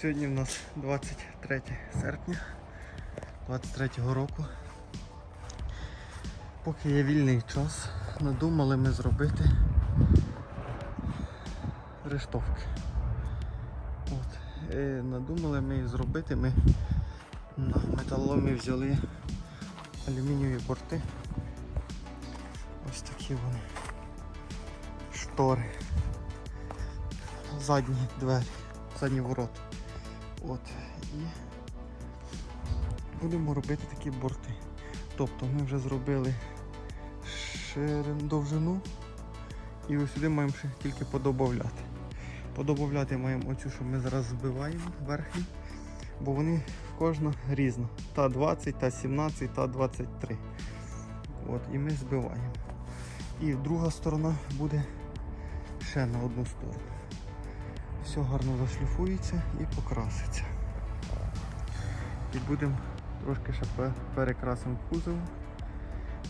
Сьогодні в нас 23 серпня 23 року. Поки є вільний час, надумали ми зробити рештовки. От. Е, надумали ми їх зробити. Ми на металоломі взяли алюмінієві борти. Ось такі вони. Штори. Задні двері, задні ворота. От. І будемо робити такі борти. Тобто ми вже зробили ширину довжину і ось сюди маємо ще тільки подобавляти. Подобавляти маємо оцю, що ми зараз збиваємо верхню, бо вони кожна різна. Та 20, та 17, та 23. От, і ми збиваємо. І друга сторона буде ще на одну сторону. Все гарно зашліфується і покраситься. І будемо трошки ще перекрасимо кузов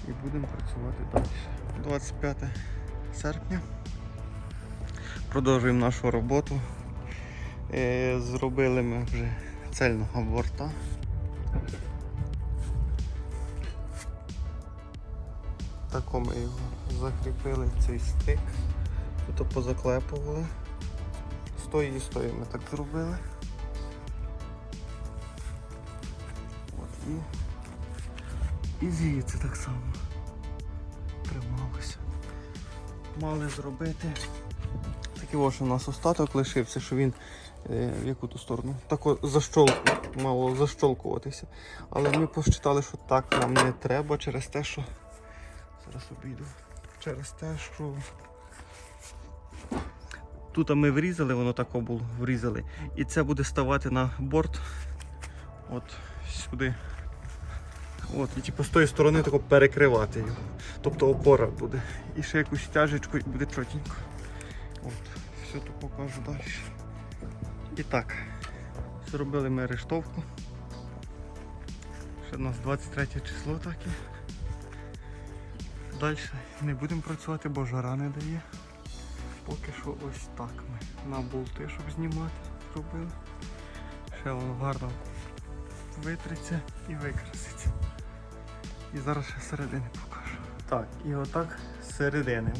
і будемо працювати далі. 25 серпня. Продовжуємо нашу роботу. Е, Зробили ми вже цельного борта. Тако ми його закріпили цей стик. Тут позаклепували. З тої і з ми так зробили. От і, і звідси так само трималося. Мали зробити такий ось у нас остаток лишився, що він е, в яку ту сторону. Так защол, мало защолкуватися. Але ми посчитали, що так нам не треба через те, що. Зараз обійду. Через те, що тут ми врізали, воно тако було, врізали. І це буде ставати на борт. От сюди. От, і типу з тої сторони тако перекривати його. Тобто опора буде. І ще якусь тяжечку буде чотенько. От, все то покажу далі. І так, зробили ми рештовку. Ще у нас 23 число таке. Далі не будемо працювати, бо жара не дає. Поки що ось так ми на болти, щоб знімати, зробили. Ще воно гарно витриться і викраситься. І зараз ще середини покажу. Так, і отак середини.